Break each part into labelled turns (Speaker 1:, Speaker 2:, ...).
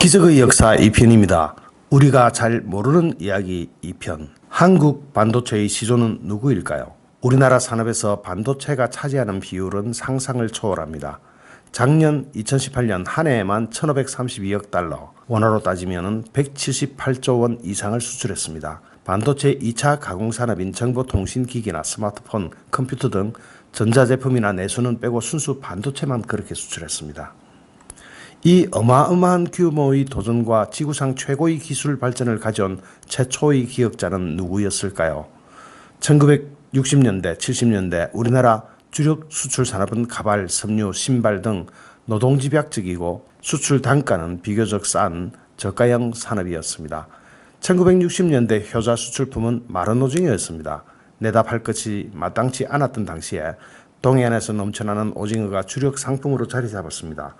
Speaker 1: 기적의 역사 2편입니다. 우리가 잘 모르는 이야기 2편. 한국 반도체의 시조는 누구일까요? 우리나라 산업에서 반도체가 차지하는 비율은 상상을 초월합니다. 작년 2018년 한 해에만 1,532억 달러, 원화로 따지면 178조 원 이상을 수출했습니다. 반도체 2차 가공 산업인 정보통신기기나 스마트폰, 컴퓨터 등 전자제품이나 내수는 빼고 순수 반도체만 그렇게 수출했습니다. 이 어마어마한 규모의 도전과 지구상 최고의 기술 발전을 가져온 최초의 기억자는 누구였을까요? 1960년대, 70년대 우리나라 주력 수출 산업은 가발, 섬유, 신발 등 노동 집약적이고 수출 단가는 비교적 싼 저가형 산업이었습니다. 1960년대 효자 수출품은 마른 오징어였습니다. 내다팔 것이 마땅치 않았던 당시에 동해안에서 넘쳐나는 오징어가 주력 상품으로 자리 잡았습니다.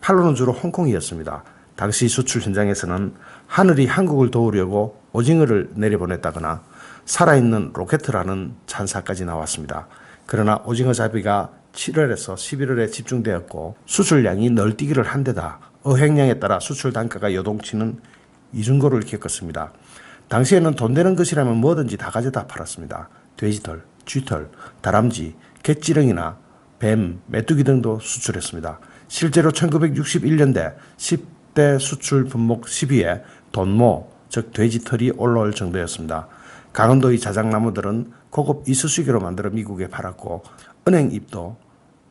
Speaker 1: 팔로는 주로 홍콩이었습니다. 당시 수출 현장에서는 하늘이 한국을 도우려고 오징어를 내려보냈다거나 살아있는 로켓이라는 찬사까지 나왔습니다. 그러나 오징어 잡이가 7월에서 11월에 집중되었고 수출량이 널뛰기를 한 데다 어획량에 따라 수출 단가가 요동치는 이중고를 겪었습니다. 당시에는 돈 되는 것이라면 뭐든지 다 가져다 팔았습니다. 돼지털, 쥐털, 다람쥐, 갯지렁이나 뱀, 메뚜기 등도 수출했습니다. 실제로 1961년대 10대 수출 품목 10위에 돈모, 즉 돼지털이 올라올 정도였습니다. 강원도의 자작나무들은 고급 이쑤시개로 만들어 미국에 팔았고 은행잎도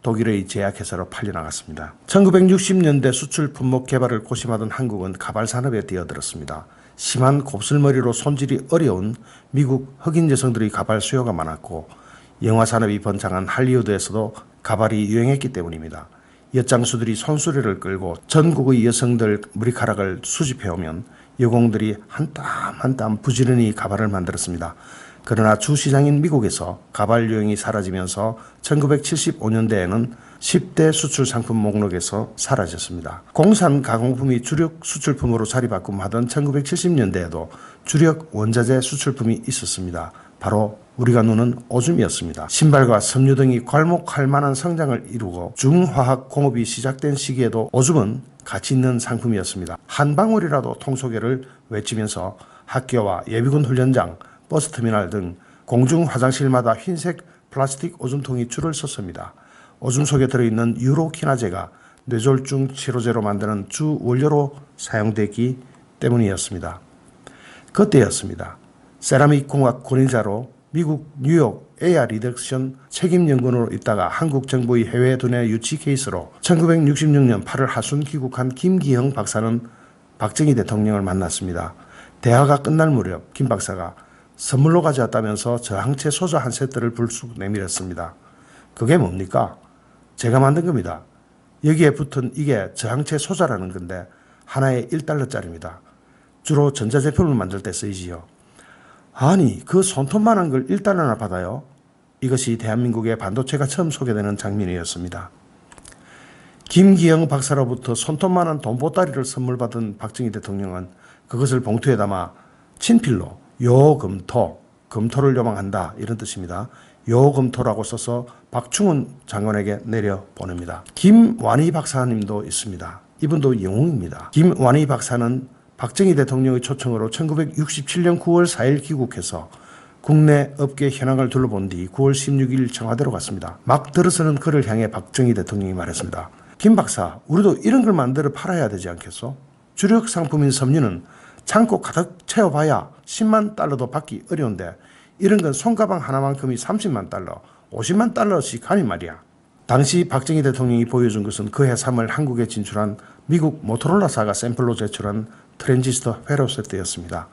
Speaker 1: 독일의 제약회사로 팔려나갔습니다. 1960년대 수출 품목 개발을 고심하던 한국은 가발 산업에 뛰어들었습니다. 심한 곱슬머리로 손질이 어려운 미국 흑인 여성들의 가발 수요가 많았고 영화 산업이 번창한 할리우드에서도 가발이 유행했기 때문입니다. 엿장수들이 손수레를 끌고 전국의 여성들 머리카락을 수집해오면 여공들이 한땀 한 땀 부지런히 가발을 만들었습니다. 그러나 주시장인 미국에서 가발 유행이 사라지면서 1975년대에는 10대 수출 상품 목록에서 사라졌습니다. 공산 가공품이 주력 수출품으로 자리바꿈하던 1970년대에도 주력 원자재 수출품이 있었습니다. 바로 우리가 누는 오줌이었습니다. 신발과 섬유 등이 괄목할 만한 성장을 이루고 중화학 공업이 시작된 시기에도 오줌은 가치 있는 상품이었습니다. 한 방울이라도 통소개를 외치면서 학교와 예비군 훈련장, 버스터미널 등 공중 화장실마다 흰색 플라스틱 오줌통이 줄을 섰습니다. 오줌 속에 들어있는 유로키나제가 뇌졸중 치료제로 만드는 주 원료로 사용되기 때문이었습니다. 그때였습니다. 세라믹 공학 권위자로 미국 뉴욕 에어 리덕션 책임 연구원으로 있다가 한국 정부의 해외 두뇌 유치 케이스로 1966년 8월 하순 귀국한 김기형 박사는 박정희 대통령을 만났습니다. 대화가 끝날 무렵 김 박사가 선물로 가져왔다면서 저항체 소자 한 세트를 불쑥 내밀었습니다. 그게 뭡니까? 제가 만든 겁니다. 여기에 붙은 이게 저항체 소자라는 건데 하나에 1달러짜리입니다. 주로 전자제품을 만들 때 쓰이지요. 아니 그 손톱만한 걸 1달러나 받아요. 이것이 대한민국의 반도체가 처음 소개되는 장면이었습니다. 김기영 박사로부터 손톱만한 돈 보따리를 선물 받은 박정희 대통령은 그것을 봉투에 담아 친필로 요금토, 금토를 요망한다 이런 뜻입니다. 요금토라고 써서 박충훈 장관에게 내려 보냅니다. 김완희 박사님도 있습니다. 이분도 영웅입니다. 김완희 박사는 박정희 대통령의 초청으로 1967년 9월 4일 귀국해서 국내 업계 현황을 둘러본 뒤 9월 16일 청와대로 갔습니다. 막 들어서는 그를 향해 박정희 대통령이 말했습니다. 김 박사, 우리도 이런 걸 만들어 팔아야 되지 않겠소? 주력 상품인 섬유는 창고 가득 채워봐야 10만 달러도 받기 어려운데 이런 건 손가방 하나만큼이 30만 달러, 50만 달러씩 하니 말이야. 당시 박정희 대통령이 보여준 것은 그해 3월 한국에 진출한 미국 모토로라사가 샘플로 제출한 트랜지스터 회로세트였습니다.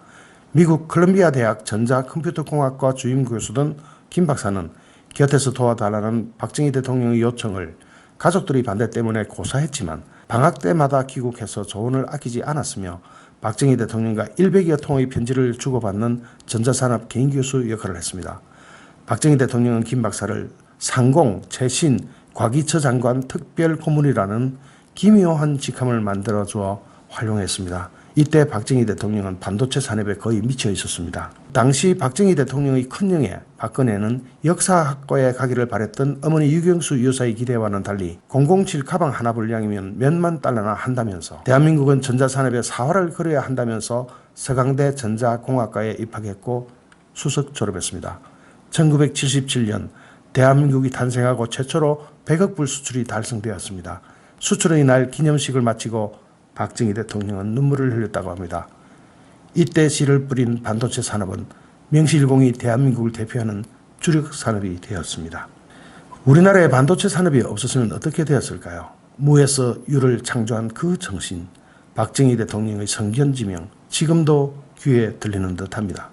Speaker 1: 미국 컬럼비아 대학 전자컴퓨터공학과 주임 교수던 김 박사는 곁에서 도와달라는 박정희 대통령의 요청을 가족들의 반대 때문에 고사했지만 방학 때마다 귀국해서 조언을 아끼지 않았으며 박정희 대통령과 100여 통의 편지를 주고받는 전자산업 개인 교수 역할을 했습니다. 박정희 대통령은 김 박사를 상공, 최신, 과기처 장관 특별 고문이라는 기묘한 직함을 만들어 주어 활용했습니다. 이때 박정희 대통령은 반도체 산업에 거의 미쳐 있었습니다. 당시 박정희 대통령의 큰형에 박근혜는 역사학과에 가기를 바랬던 어머니 유경수 여사의 기대와는 달리 007 가방 하나 분량이면 몇만 달러나 한다면서 대한민국은 전자산업에 사활을 걸어야 한다면서 서강대 전자공학과에 입학했고 수석 졸업했습니다. 1977년 대한민국이 탄생하고 최초로 100억 불 수출이 달성되었습니다. 수출의 날 기념식을 마치고 박정희 대통령은 눈물을 흘렸다고 합니다. 이때 씨를 뿌린 반도체 산업은 명실공히 대한민국을 대표하는 주력 산업이 되었습니다. 우리나라의 반도체 산업이 없었으면 어떻게 되었을까요? 무에서 유를 창조한 그 정신, 박정희 대통령의 성견지명, 지금도 귀에 들리는 듯합니다.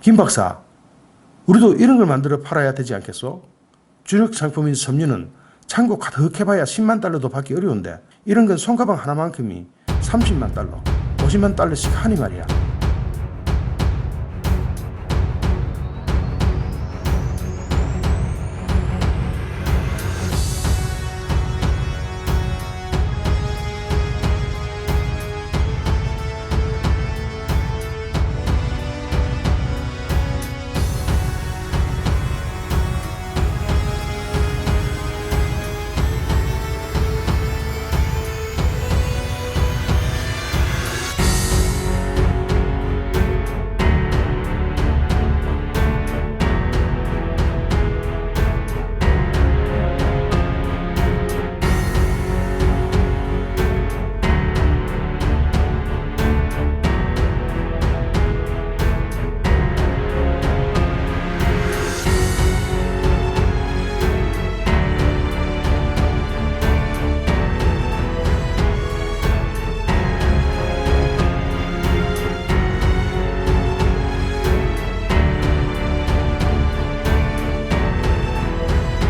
Speaker 1: 김 박사, 우리도 이런 걸 만들어 팔아야 되지 않겠소? 주력 상품인 섬유는 창고 가득해봐야 10만 달러도 받기 어려운데 이런 건 손가방 하나만큼이 30만 달러, 50만 달러씩 하니 말이야.